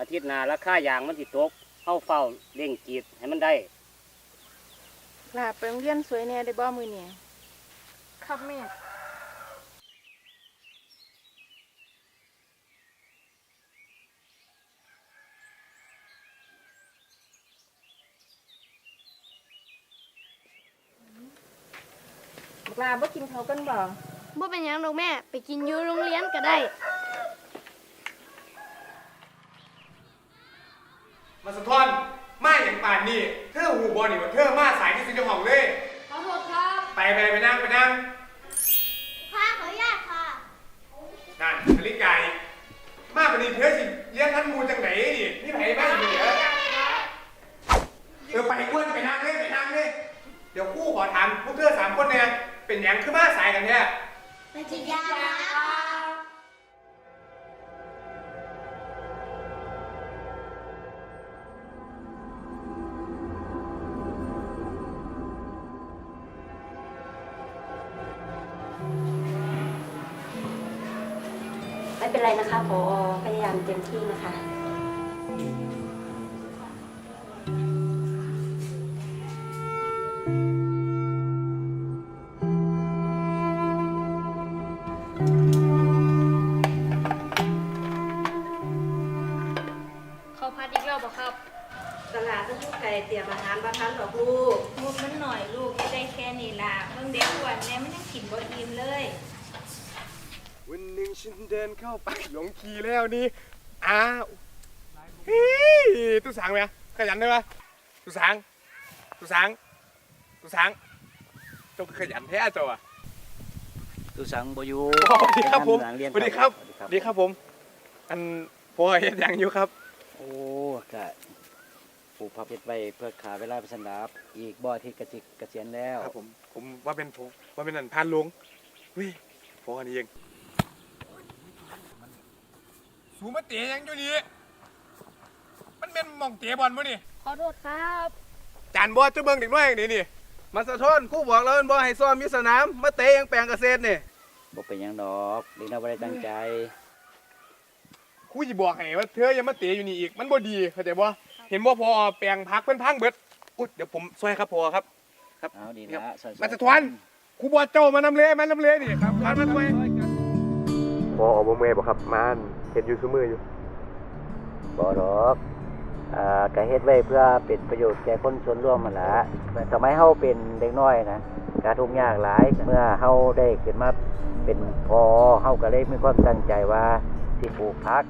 อาทิตย์หน้าราคายางมันสิตกเฮาเฝ้าเร่งกรีดให้มันได้ลาไปโรงเรียนสวยแน่ได้บ่มื้อนี้ครับแม่บักลาบ่กินเขาวกันบ่บ่เป็นหยังดอกแม่ ไปกินอยู่โรงเรียนก็ได้ มาสะท้อนมาอย่างป่านนี่เธอหูบอลนี่ว่าเธอมาสายที่สุดในห้องเลย ขอโทษครับ ไปไปไปนั่งไปนั่งค่ะขออนุญาตค่ะ นั่นนาฬิกาอีกมาปานนี้เธอสิเลี้ยงทันหมูจังไหนนี่นี่ไผบ้านอยู่เหรอเออไปอ้วนไปนั่งเลยไปนั่งเลยเดี๋ยวครู่ขอถามพวกเธอสามคนเนี่ยเป็นหยังคือมาสายกันเนี่ย ไปกินยาครั เป็นไรนะคะพอพยายามเต็มที่นะคะ เขาพัดอีกรอบบ่ครับตลาดทุกไก่เตรียมอาหารมาทานดอกลูก มุกมันหน่อยลูกได้แค่นี้ล่ะเพิ่งเด็กอ้วนแม่ไม่ต้องกินบ่อิ่มเลย วันหนึ่งฉันเดินเข้าไปหลงคีแล้วนี่อ้าวเฮ้ยตู้สังไหมขยันได้ปะตู้สังตู้สังตู้สังเจ้าขยันแท้เจ้าอะตุสังบ่อยู่สวัสดีครับผมไปทำงานเรียนสวัสดีครับสสวัวัสสดีดีคครับรับผม อันพ่อเฮ็ดหยังอยู่ครับ โอ้ก็ปลูกผักเฮ็ดไว้เพื่อขาเวลาไปสันดาบอีกบ่อาทิตย์ก็สิเกษียณแล้ว ครับผม ผมว่าเป็นผมว่าเป็นอันพานหลวงเฮ้ยพ่อนี่เอง สูมาเตะหยังอยู่นี่มันเป็นหมองเตะบอลมั้นี่ขอโทษครับ จานบอสจะเบิ่งเด็กน้อยอย่างนี้นี่มาสะท้อนครู่บอกแล้วมันบ่ให้ซ้อมมีสนามมาเตะยังแปลงเกษตรนี่บ่เป็นหยังดอกเด็กน้อยบ่ได้ตั้งใจ ครูสิบอกให้ว่าเธออย่ามาเตะอยู่นี่อีกมันบ่ดีเข้าใจบ่เห็นบ่พอแปลงพักเพิ่นพังเบิดอุ๊ยเดี๋ยวผมช่วยครับพอครับ ครับเอาดีครัละบสอนๆมาสะท้อนครูบอสเจ้ามานำเลยมานำเลยนี่ครับมาช่วย พอออกบ่เมื่อยบ่ครับมา เห็นอยู่ซุมืออยู่บ่ดอกอ่าก็เฮ็ดไว้เพื่อเป็นประโยชน์แก่คนส่วนรวมนั่นล่ะสมัยเฮาเป็นเด็กน้อยนะการทุกข์ยากหลายเมื่อเฮาได้ขึ้นมาเป็นพอเฮาก็เลยมีความตั้งใจว่าสิปลูกผัก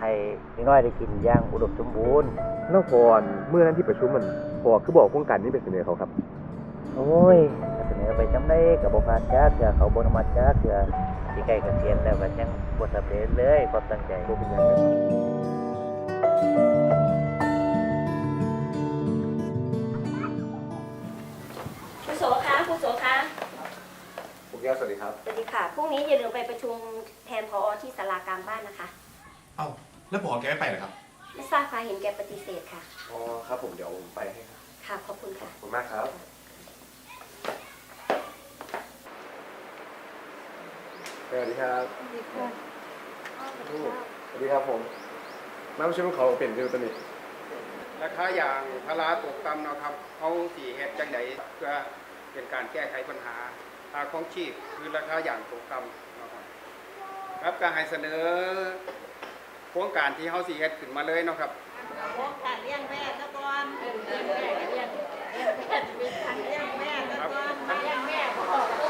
ให้เด็กน้อยได้กินอย่างอุดมสมบูรณ์แล้วพอเมื่อนั้นที่ประชุมมันพอคือบอกโครงการนี้เป็นเสนอเขาครับ โอ้ยก็เสนอไปจำได้กับบผ่านจ้าเถื่อเขาบนมาจ้าเถื่อที่ ใกล้เกษียณแล้วก็ยังบทสำเร็จเลยความตั้งใจบ่เป็นหยังเลยครูโสคะครูโสคะผมแก้วสวัสดีครับ สวัสดีค่ะ พรุ่งนี้อย่าลืมไปประชุมแทนพอที่ศาลากลางบ้านนะคะ เอ้าแล้วพอแกไม่ไปเหรอครับ ไม่ทราบค่ะเห็นแกปฏิเสธค่ะ อ๋อครับผมเดี๋ยวผมไปให้ครับ ค่ะ ขอบคุณค่ะ ขอบคุณมากครับ สวัสดีครับสวัสดีครับสวัสดีครับผมมาประชุมเขาเป็นอยู่ตอนนี้ราคาอย่างพาราตกต่ำเนาะครับเขาสีเฮ็ดจังไดเพื่อเป็นการแก้ไขปัญหาค่าของชีพคือราคาอย่างตกต่ำเนาะครับครับก็ให้เสนอโครงการที่เขาสีเฮ็ดขึ้นมาเลยเนาะครับโครงการเลี้ยงแม่ซะก่อนเลี้ยงแม่เลี้ยงเลี้ยงแม่เลี้ยงแม่ซะก่อนเลี้ยงแม่ขอขอเสนอ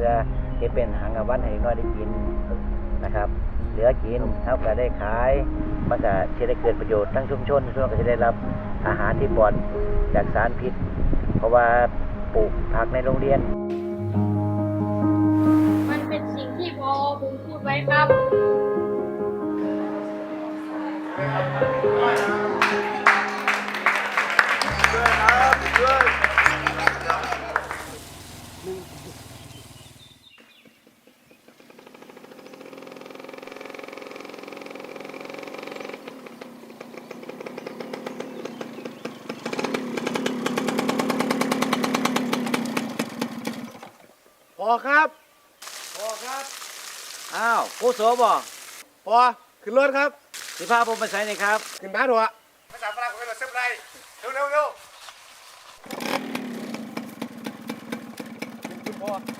พื่อเฮ็ดเป็นหารกลางวันให้น้อยได้กินนะครับ เหลือกินเฮาก็ได้ขายมันก็สิได้เกิดประโยชน์ทั้งชุมชนชุมชนก็สิได้รับอาหารที่ปลอดจากสารพิษ เพราะว่าปลูกผักในโรงเรียน มันเป็นสิ่งที่พอผมพูดไว้ครับ อครับพอครับอ้าวผู้โสบ่พอขึ้นรถครับสิพาผมไปใส่นี่ครับขึ้นมาเถอะภาษาฝรั่งเป็นรถเซฟไรเร็วเร็วเร็วขึ้นพอ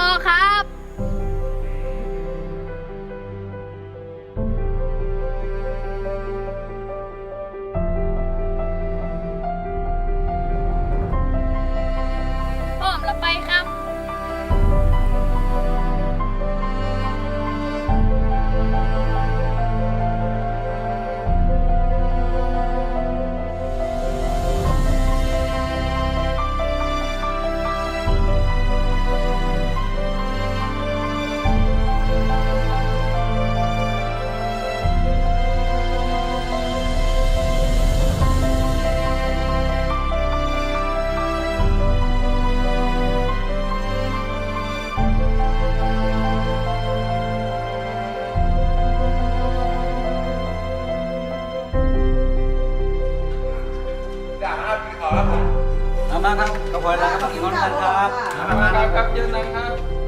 มากครับขอบคุณแล้วครับขอบคุณครับขอบคุณครับเยอะนะครับ